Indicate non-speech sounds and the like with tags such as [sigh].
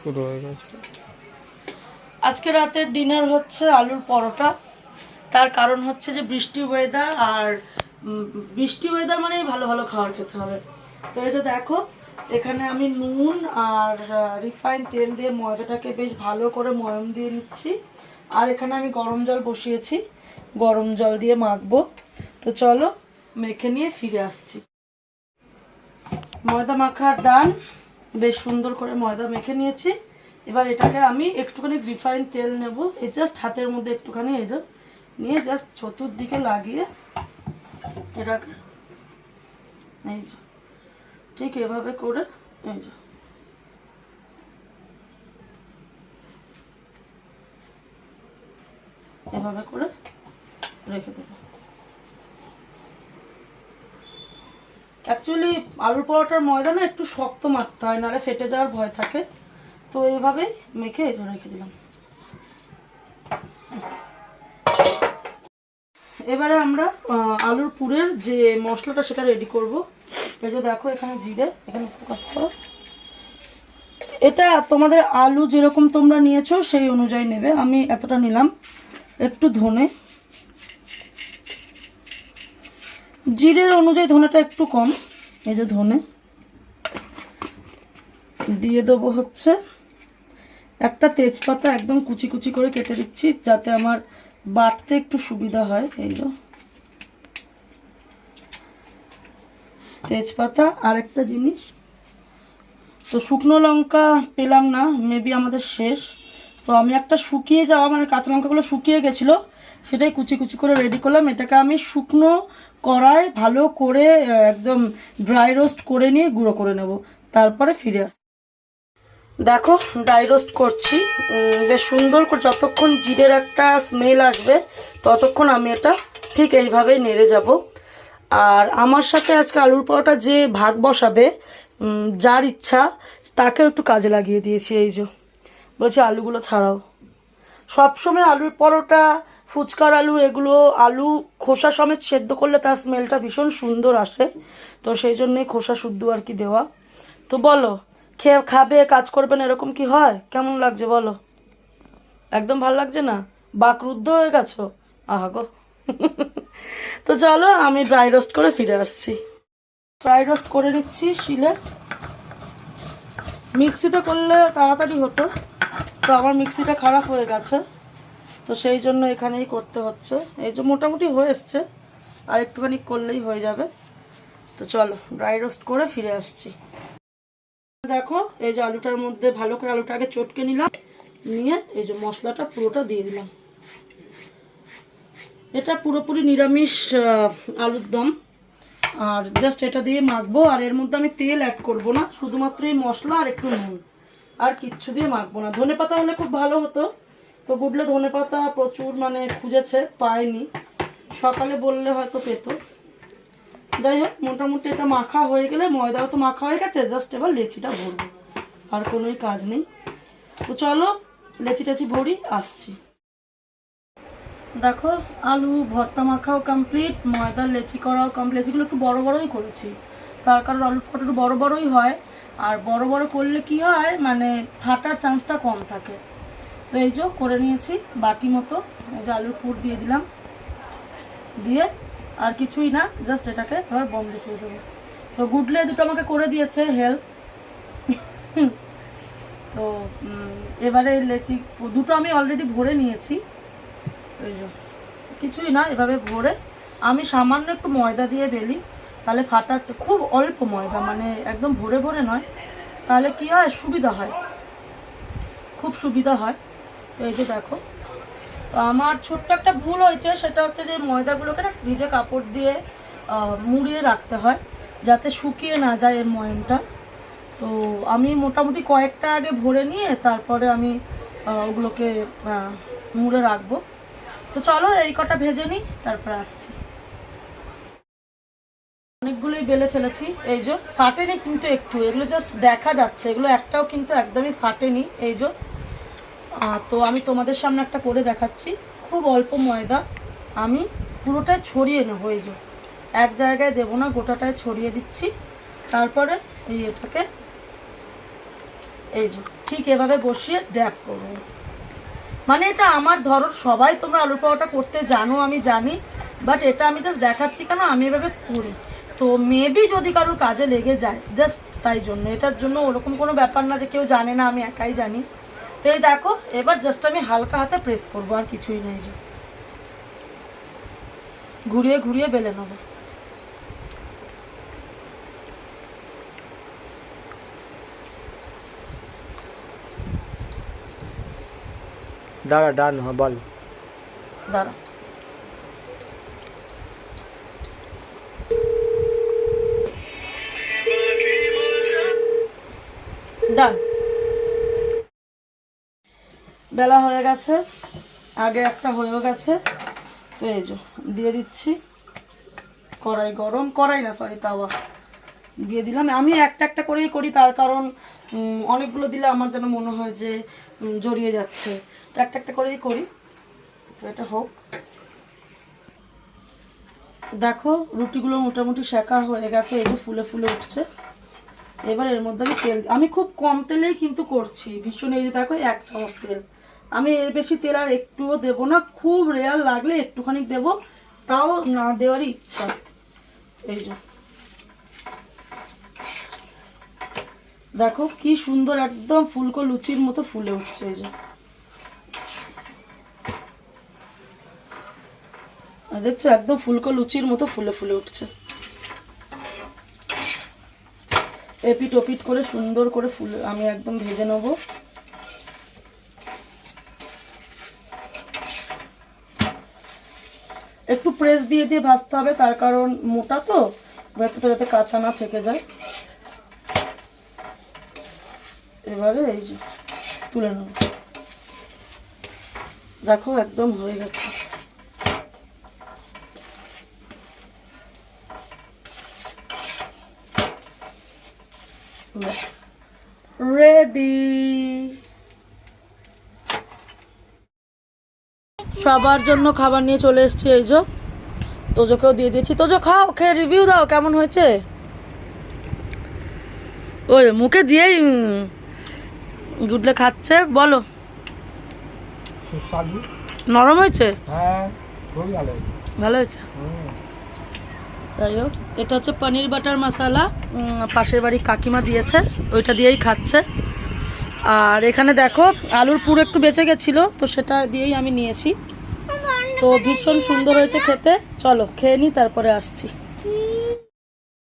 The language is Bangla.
শুরু হয়ে গেছে। আজকে রাতের ডিনার হচ্ছে আলুর পরোটা। তার কারণ হচ্ছে যে বৃষ্টি ওয়েদার আর বৃষ্টি ওয়েদার মানেই ভালো ভালো খাবার খেতে হবে। তো এটা দেখো, এখানে আমি নুন আর রিফাইন তেল দিয়ে ময়দাটাকে বেশ ভালো করে ময়ম দিয়ে নিচ্ছি। আর এখানে আমি গরম জল বসিয়েছি। গরম জল দিয়ে মাখবো। তো চলো, মেখে নিয়ে ফিরে আসছি। ময়দা মাখা ডান বেশ সুন্দর করে ময়দা মেখে নিয়েছি। এবার এটাকে আমি একটুখানি রিফাইন তেল নেব। এই জাস্ট হাতের মধ্যে একটুখানি এই নিয়ে জাস্ট চতুর্দিকে লাগিয়ে এটাকে এই ঠিক এভাবে করে এই যে এভাবে করে রেখে দেবো। অ্যাকচুয়ালি আলুর পরোটার ময়দা না একটু শক্ত মারতে হয়, নাহলে ফেটে যাওয়ার ভয় থাকে। তো এইভাবেই মেখে এই রেখে দিলাম। এবারে আমরা আলুর পুরের যে মশলাটা সেটা রেডি করব। এই যে দেখো এখানে জিরে, এখানে ফোকাস করো এটা তোমাদের আলু যেরকম তোমরা নিয়েছো সেই অনুযায়ী নেবে। আমি এতটা নিলাম, একটু ধনে। জিরের অনুযায়ী ধনেটা একটু কম। এই যে ধনে। দিয়ে দেবো হচ্ছে একটা তেজপাতা একদম কুচি কুচি করে কেটে দিচ্ছি, যাতে আমার বাটতে একটু সুবিধা হয়। এই যে। তেজপাতা আর একটা জিনিস। তো শুকনো লঙ্কা পেলাম না মেবি আমাদের শেষ। তো আমি একটা শুকিয়ে যাওয়া মানে কাঁচা লঙ্কাগুলো শুকিয়ে গেছিল সেটাই কুচি কুচি করে রেডি করলাম। এটাকে আমি শুকনো কড়ায় ভালো করে একদম ড্রাই রোস্ট করে নিয়ে গুঁড়ো করে নেব। তারপরে ফিরে আস দেখো ড্রাই রোস্ট করছি। বেশ সুন্দর করে যতক্ষণ জিরের একটা স্মেল আসবে, ততক্ষণ আমি এটা ঠিক এইভাবেই নেড়ে যাব। আর আমার সাথে আজকে আলুর পরোটা যে ভাগ বসাবে যার ইচ্ছা, তাকেও একটু কাজে লাগিয়ে দিয়েছি, এই যে। বলছি, আলুগুলো ছাড়াও। সবসময় আলুর পরোটা ফুচকার আলু, এগুলো আলু, খোসা সমেত সেদ্ধ করলে তার স্মেলটা ভীষণ সুন্দর আসে। তো সেই জন্যই খোসা শুদ্ধ আর কি দেওয়া। তো বলো, খেয়ে, খাবে, কাজ করবেন এরকম কি হয়? কেমন লাগছে বলো? একদম ভালো লাগছে না? বাকরুদ্ধ হয়ে গেছো? আহা গো। [laughs] তো চলো, আমি ড্রাই রোস্ট করে ফিরে আসছি। ড্রাই রোস্ট করে নিচ্ছি শিলে। মিক্সিতে করলে তাড়াতাড়ি হতো। তো আমার মিক্সিটা খারাপ হয়ে গেছে। তো সেই জন্য এখানেই করতে হচ্ছে। এই যে মোটামুটি হয়ে এসছে, আর একটুখানি করলেই হয়ে যাবে। তো চলো ড্রাই রোস্ট করে ফিরে আসছি। দেখো, এই যে আলুটার মধ্যে ভালো করে আলুটাকে চটকে নিলাম, নিয়ে এই যে মশলাটা পুরোটা দিয়ে দিলাম। এটা পুরোপুরি নিরামিষ আলুর দম। আর জাস্ট এটা দিয়ে মাখবো, আর এর মধ্যে আমি তেল অ্যাড করব না। শুধুমাত্র এই মশলা আর একটু নুন। আর কিচ্ছু দিয়ে মাখবো না। ধনে পাতা হলে খুব ভালো হতো। তো গুডলে ধনে পাতা প্রচুর মানে খুঁজেছে, পায়নি। সকালে বললে হয়তো পেতো। যাই হোক, মোটামুটি এটা মাখা হয়ে গেলে, ময়দাও তো মাখা হয়ে গেছে, জাস্ট এবার লেচিটা ভরবো। আর কোনোই কাজ নেই। তো চলো লেচি টেচি ভরি, আসছি। দেখো, আলু ভর্তা মাখাও কমপ্লিট ময়দার লেচি করাও কমপ্লিট লেচিগুলো একটু বড় বড়ই করেছি। তার কারণ আলুর ফটো বড় বড়ই হয়। আর বড় বড় করলে কি হয় মানে ফাটার চান্সটা কম থাকে। তো এই যে করে নিয়েছি বাটি মতো। এই যে আলুর পুর দিয়ে দিলাম। দিয়ে আর কিছুই না জাস্ট এটাকে এবার বন্ধ করে দেবো। তো গুডলে দুটো আমাকে করে দিয়েছে হেল্প [laughs] তো এবারে লেচি, দুটো আমি অলরেডি ভরে নিয়েছি। ওই যে, কিছুই না, এভাবে ভরে। আমি সামান্য একটু ময়দা দিয়ে বেলি, তাহলে ফাটাচ্ছে খুব অল্প ময়দা মানে একদম ভরে ভরে নয়। তাহলে কি হয়? সুবিধা হয়। খুব সুবিধা হয়। তো এই যে দেখো। তো আমার ছোট্ট একটা ভুল হয়েছে, সেটা হচ্ছে যে ময়দাগুলোকে না ভিজে কাপড় দিয়ে মুড়িয়ে রাখতে হয়, যাতে শুকিয়ে না যায় এর ময়নটা তো আমি মোটামুটি কয়েকটা আগে ভরে নিয়ে তারপরে আমি ওগুলোকে মুড়ে রাখব। তো চলো এই কটা ভেজে নিই, তারপর আসছি। অনেকগুলোই বেলে ফেলেছি, এই যে ফাটেনি কিন্তু একটু, এগুলো জাস্ট দেখা যাচ্ছে, এগুলো একটাও কিন্তু একদমই ফাটেনি, এই যে। তো আমি তোমাদের সামনে একটা করে দেখাচ্ছি। খুব অল্প ময়দা। আমি পুরোটাই ছড়িয়ে নেব, এই যে। এক জায়গায় দেবো না গোটাটায় ছড়িয়ে দিচ্ছি। তারপরে এই এটাকে এই যে, ঠিক এভাবে বসিয়ে ড্যাপ করব। মানে এটা আমার ধরো, সবাই তোমরা আলু পরোটা করতে জানো, আমি জানি। বাট এটা আমি জাস্ট দেখাচ্ছি কেন? আমি এভাবে করি। তো মেবি যদি কারোর কাজে লেগে যায় জাস্ট তাই জন্য। এটার জন্য ওরকম কোনো ব্যাপার না যে কেউ জানে না, আমি একাই জানি। তো এই দেখো এবার জাস্ট আমি হালকা হাতে প্রেস করব আর কিছুই নেই যে। ঘুরিয়ে ঘুরিয়ে বেলে নেব। দাঁড়া ডান হ বল। দাঁড়া। ডান। বেলা হয়ে গেছে, আগে একটা হয়েও গেছে। তো এই যে, দিয়ে দিচ্ছি। কড়াই গরম, কড়াই না সরি তাওয়া। দিয়ে দিলাম। আমি একটা একটা করেই করি, তার কারণ অনেকগুলো দিলে আমার যেন মনে হয় যে জড়িয়ে যাচ্ছে। তো একটা একটা করেই করি। তো এটা হোক। দেখো, রুটিগুলো মোটামুটি শেখা হয়ে গেছে, এই যে ফুলে ফুলে উঠছে। এবার এর মধ্যে আমি তেল, আমি খুব কম তেলেই কিন্তু করছি। ভীষণ এই যে দেখো, এক চামচ তেল। আমি এর বেশি তেল আর একটুও দেবো না, খুব রেয়ার লাগলে একটুখানি দেবো, তাও না দেওয়ারই ইচ্ছা। এই যে। দেখো কি সুন্দর একদম ফুলকো লুচির মতো ফুলে উঠছে এই যে। দেখছ একদম ফুলকো লুচির মতো ফুলে ফুলে উঠছে। এপিট ওপিট করে সুন্দর করে ফুলে আমি একদম ভেজে নেব। একটু প্রেস দিয়ে দিয়ে ভাজতে হবে, তার কারণ মোটা তো ভেতরটা যাতে কাঁচা না থেকে যায়। এবারে এই যে তুলে নেব। দেখো, একদম হয়ে গেছে। রেডি সবার জন্য খাবার নিয়ে চলে এসেছি এই যে। তোজোকেও দিয়ে দিয়েছি। তোজো খাও খেয়ে রিভিউ দাও কেমন হয়েছে? ওই মুখে দিয়েই গুডলে খাচ্ছে। বলো। নরম হয়েছে? হ্যাঁ ভালো হয়েছে। ভালো হয়েছে। যাই হোক এটা হচ্ছে পনির বাটার মশালা। পাশের বাড়ি কাকিমা দিয়েছে ওইটা দিয়েই খাচ্ছে। আর এখানে দেখো আলুর পুর একটু বেঁচে গেছিল তো সেটা দিয়েই আমি নিয়েছি। তো ভীষণ সুন্দর হয়েছে খেতে। চলো খেয়ে নিই তারপরে আসছি।